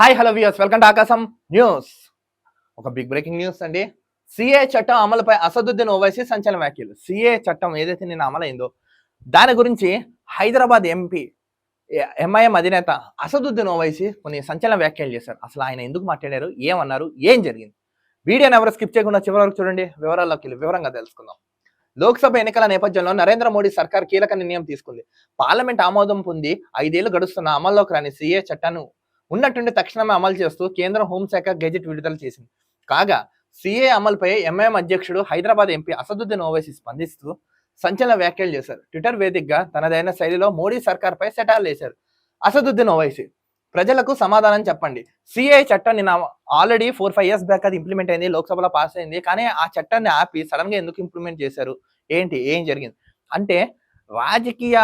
Hi hello views welcome to Aakasam news ఒక big breaking news అండి. CA చట్టం అమలుపై అసదుద్దీన్ ఓవైసీ సంచలన వ్యాఖ్యలు. సిఏ చట్టం ఏదైతే నిన్న అమలైందో దాని గురించి హైదరాబాద్ ఎంపీ ఎంఐఎం అధినేత అసదుద్దీన్ ఓవైసీ కొన్ని సంచలన వ్యాఖ్యలు చేశారు. అసలు ఆయన ఎందుకు మాట్లాడారు? ఏమన్నారు? ఏం జరిగింది? వీడియోని ఎవరు స్కిప్ చేయకుండా చివరి వరకు చూడండి. వివరాల్లోకి వెళ్ళి వివరంగా తెలుసుకుందాం. లోక్సభ ఎన్నికల నేపథ్యంలో నరేంద్ర మోడీ సర్కార్ కీలక నిర్ణయం తీసుకుంది. పార్లమెంట్ ఆమోదం పొంది ఐదేళ్ళు గడుస్తున్న అమల్లోకి రాని సీఏ చట్టాన్ని ఉన్నట్టుండి తక్షణమే అమలు చేస్తూ కేంద్రం హోంశాఖ గెజెట్ విడుదల చేసింది. కాగా సిఏ అమలుపై ఎంఐఎం అధ్యక్షుడు హైదరాబాద్ ఎంపీ అసదుద్దీన్ ఓవైసీ స్పందిస్తూ సంచలన వ్యాఖ్యలు చేశారు. ట్విట్టర్ వేదికగా తనదైన శైలిలో మోడీ సర్కార్పై సెటార్లు వేశారు. అసదుద్దీన్ ఓవైసీ ప్రజలకు సమాధానం చెప్పండి. సిఐ చట్టం నిన్న already four five years back అది ఇంప్లిమెంట్ అయింది లోక్సభలో పాస్ అయింది కానీ ఆ చట్టాన్ని ఆపి సడన్గా ఎందుకు ఇంప్లిమెంట్ చేశారు? ఏంటి? ఏం జరిగింది? అంటే రాజకీయ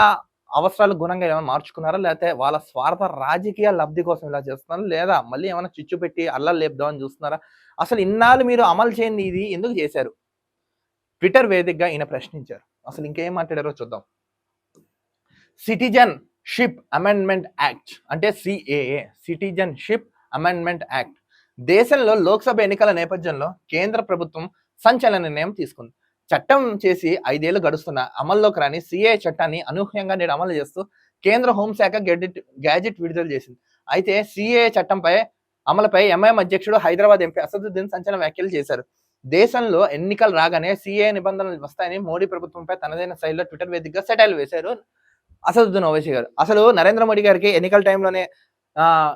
అవసరాలు గుణంగా ఏమైనా మార్చుకున్నారా? లేకపోతే వాళ్ళ స్వార్థ రాజకీయ లబ్ధి కోసం ఇలా చేస్తున్నారా? లేదా మళ్ళీ ఏమైనా చిచ్చు పెట్టి అల్లలు లేపుదామని చూస్తున్నారా? అసలు ఇన్నాళ్ళు మీరు అమలు చేయండి ఇది ఎందుకు చేశారు? ట్విట్టర్ వేదికగా ఈయన ప్రశ్నించారు. అసలు ఇంకేం మాట్లాడారో చూద్దాం. సిటిజన్ షిప్ అమెండ్మెంట్ యాక్ట్ అంటే CAA citizenship amendment act. దేశంలో లోక్సభ ఎన్నికల నేపథ్యంలో కేంద్ర ప్రభుత్వం సంచలన నిర్ణయం తీసుకుంది. చట్టం చేసి ఐదేళ్ళు గడుస్తున్న అమల్లోకి రాని సిఏ చట్టాన్ని అనూహ్యంగా నేడు అమలు చేస్తూ కేంద్ర హోంశాఖ గెడిట్ గ్యాజెట్ విడుదల చేసింది. అయితే సిఏ చట్టంపై అమలుపై ఎంఐఎం అధ్యక్షుడు హైదరాబాద్ ఎంపీ అసదుద్దీన్ సంచలన వ్యాఖ్యలు చేశారు. దేశంలో ఎన్నికలు రాగానే సిఏ నిబంధనలు వస్తాయని మోడీ ప్రభుత్వంపై తనదైన శైలిలో ట్విట్టర్ వేదికగా సెటైల్ వేశారు అసదుద్దీన్ ఓవైసీ గారు. అసలు నరేంద్ర మోడీ గారికి ఎన్నికల టైంలోనే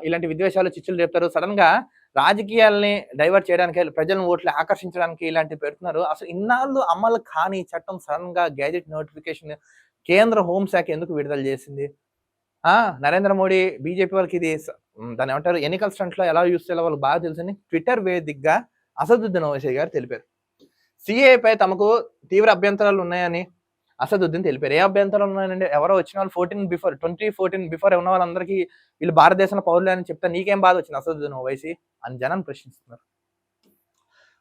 ఇలాంటి విద్వేషాలు చిచ్చులు చెప్తారు సడన్గా రాజకీయాల్ని డైవర్ట్ చేయడానికి ప్రజలను ఓట్లు ఆకర్షించడానికి ఇలాంటివి పెడుతున్నారు. అసలు ఇన్నాళ్ళు అమలు కాని ఈ చట్టం సడన్గా గ్యాజెట్ నోటిఫికేషన్ కేంద్ర హోంశాఖ ఎందుకు విడుదల చేసింది? ఆ నరేంద్ర మోడీ బీజేపీ వాళ్ళకి ఇది దాని ఏమంటారు? ఎన్నికల స్టంట్లో ఎలా యూస్ చేయాలో వాళ్ళకి బాగా తెలుసని ట్విట్టర్ వేదికగా అసదుద్దీన్ ఓవైసీ గారు తెలిపారు. సిఏపై తమకు తీవ్ర అభ్యంతరాలు ఉన్నాయని అసదుద్దీన్ తెలిపారు. ఏ అభ్యంతరాలు ఉన్నాయండి? ఎవరో వచ్చిన వాళ్ళు fourteen before twenty fourteen before ఉన్న వాళ్ళందరికీ వీళ్ళు భారతదేశంలో పౌరులే అని చెప్తే నీకేం బాధ వచ్చింది? అసదుద్దీన్ ఓవైసీ అని జనం ప్రశ్నిస్తున్నారు.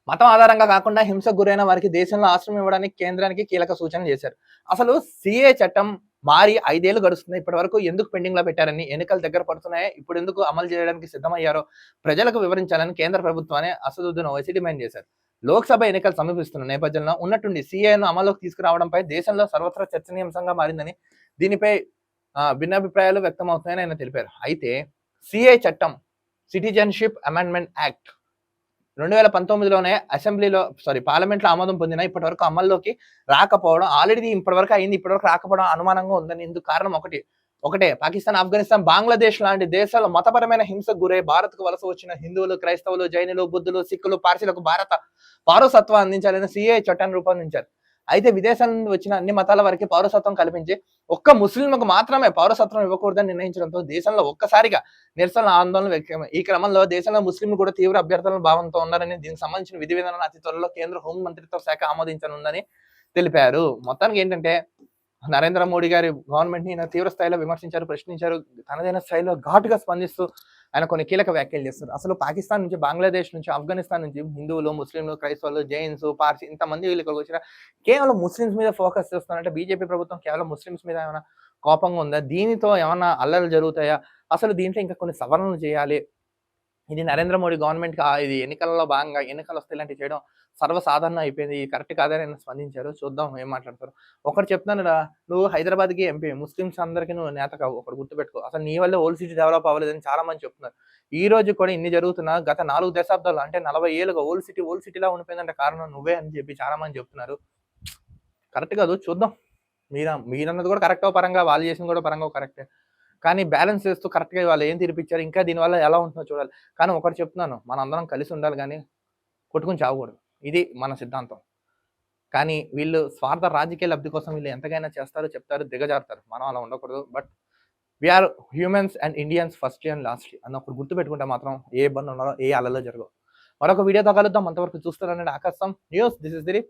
మతం ఆధారంగా కాకుండా హింసకు గురైన వారికి దేశంలో ఆశ్రమం ఇవ్వడానికి కేంద్రానికి కీలక సూచన చేశారు. అసలు సిఏ చట్టం మారి ఐదేళ్ళు గడుస్తుంది. ఇప్పటి వరకు ఎందుకు పెండింగ్లో పెట్టారని ఎన్నికలు దగ్గర పడుతున్నాయో? ఇప్పుడు ఎందుకు అమలు చేయడానికి సిద్ధమయ్యారో ప్రజలకు వివరించాలని కేంద్ర ప్రభుత్వాన్ని అసదుద్దీన్ ఓవైసీ డిమాండ్ చేశారు. లోక్సభ ఎన్నికలు సమీపిస్తున్న నేపథ్యంలో ఉన్నట్టుండి సీఏను అమలులోకి తీసుకురావడంపై దేశంలో సర్వత్రా చర్చనీయాంశంగా మారిందని దీనిపై భిన్నాభిప్రాయాలు వ్యక్తమవుతున్నాయని ఆయన తెలిపారు. అయితే సిఏ చట్టం సిటిజన్షిప్ అమెండ్మెంట్ యాక్ట్ రెండు వేల పంతొమ్మిదిలోనే అసెంబ్లీలో సారీ పార్లమెంట్లో ఆమోదం పొందిన ఇప్పటివరకు అమల్లోకి రాకపోవడం ఆల్రెడీ ఇప్పటివరకు అయింది ఇప్పటివరకు రాకపోవడం అనుమానంగా ఉందని ఇందుకు కారణం ఒకటి. ఒకటే పాకిస్తాన్ ఆఫ్ఘనిస్తాన్ బంగ్లాదేశ్ లాంటి దేశాల్లో మతపరమైన హింసకు గురై భారత్కు వలస వచ్చిన హిందువులు క్రైస్తవులు జైనులు బుద్ధులు సిక్కులు పార్సీలకు భారత పౌరసత్వం అందించాలని సిఏ చట్టాన్ని రూపొందించారు. అయితే విదేశాల నుండి వచ్చిన అన్ని మతాల వారికి పౌరసత్వం కల్పించి ఒక్క ముస్లింలకు మాత్రమే పౌరసత్వం ఇవ్వకూడదని నిర్ణయించడంతో దేశంలో ఒక్కసారిగా నిరసన ఆందోళన వ్యక్తం ఈ క్రమంలో దేశంలో ముస్లింలు కూడా తీవ్ర అభ్యర్థన భావంతో ఉన్నారని దీనికి సంబంధించిన విధి విధానాలను అతి త్వరలో కేంద్ర హోం మంత్రిత్వ శాఖ ఆమోదించనుందని తెలిపారు. మొత్తానికి ఏంటంటే నరేంద్ర మోడీ గారి గవర్నమెంట్ని తీవ్ర స్థాయిలో విమర్శించారు ప్రశ్నించారు తనదైన స్థాయిలో ఘాటుగా స్పందిస్తూ ఆయన కొన్ని కీలక వ్యాఖ్యలు చేస్తారు అసలు పాకిస్తాన్ నుంచి బంగ్లాదేశ్ నుంచి ఆఫ్ఘనిస్తాన్ నుంచి హిందువులు ముస్లింలు క్రైస్తవులు జైన్స్ పార్సీ ఇంతమంది వీళ్ళు ఇక్కడికి వచ్చిన కేవలం ముస్లిమ్స్ మీద ఫోకస్ చేస్తున్నారంటే బీజేపీ ప్రభుత్వం కేవలం ముస్లిమ్స్ మీద ఏమైనా కోపంగా ఉందా? దీనితో ఏమైనా అల్లలు జరుగుతాయా? అసలు దీంట్లో ఇంకా కొన్ని సవరణలు చేయాలి. ఇది నరేంద్ర మోడీ గవర్నమెంట్ ఇది ఎన్నికలలో భాగంగా ఎన్నికలు వస్తే ఇలాంటివి చేయడం సర్వసాధారణం అయిపోయింది. ఇది కరెక్ట్ కాదని ఆయన స్పందించారు. చూద్దాం ఏం మాట్లాడతారు. ఒకటి చెప్తాను రా నువ్వు హైదరాబాద్కి ఎంపీ ముస్లిమ్స్ అందరికీ నువ్వు నేత కావు. ఒకటి గుర్తుపెట్టుకో. అసలు నీ వల్ల ఓల్డ్ సిటీ డెవలప్ అవ్వలేదని చాలా మంది చెప్తున్నారు. ఈ రోజు కూడా ఇన్ని జరుగుతున్నా గత నాలుగు దశాబ్దాలు అంటే నలభై ఏళ్ళుగా ఓల్డ్ సిటీ ఓల్డ్ సిటీలా ఉండిపోయిందంటే కారణం నువ్వే అని చెప్పి చాలా మంది చెప్తున్నారు. కరెక్ట్ కాదు చూద్దాం. మీరు మీరన్నది కూడా కరెక్ట్ పరంగా వాళ్ళు చేసిన కూడా పరంగా కరెక్టే కానీ బ్యాలెన్స్ చేస్తూ కరెక్ట్గా వాళ్ళు ఏం తినిపించారు ఇంకా దీనివల్ల ఎలా ఉంటుందో చూడాలి. కానీ ఒకటి చెప్తున్నాను మనందరం కలిసి ఉండాలి కానీ కొట్టుకుని చావకూడదు. ఇది మన సిద్ధాంతం. కానీ వీళ్ళు స్వార్థ రాజకీయ లబ్ధి కోసం వీళ్ళు ఎంతకైనా చేస్తారు చెప్తారు దిగజారుతారు. మనం అలా ఉండకూడదు. But we are humans and Indians first and last అని ఒకటి గుర్తుపెట్టుకుంటే మాత్రం ఏ ఇబ్బంది ఉండాలో ఏ అలలో జరగవు. మరొక వీడియోతో కలుద్దాం. అంతవరకు చూస్తారనే ఆకాశం న్యూస్. This is దిరి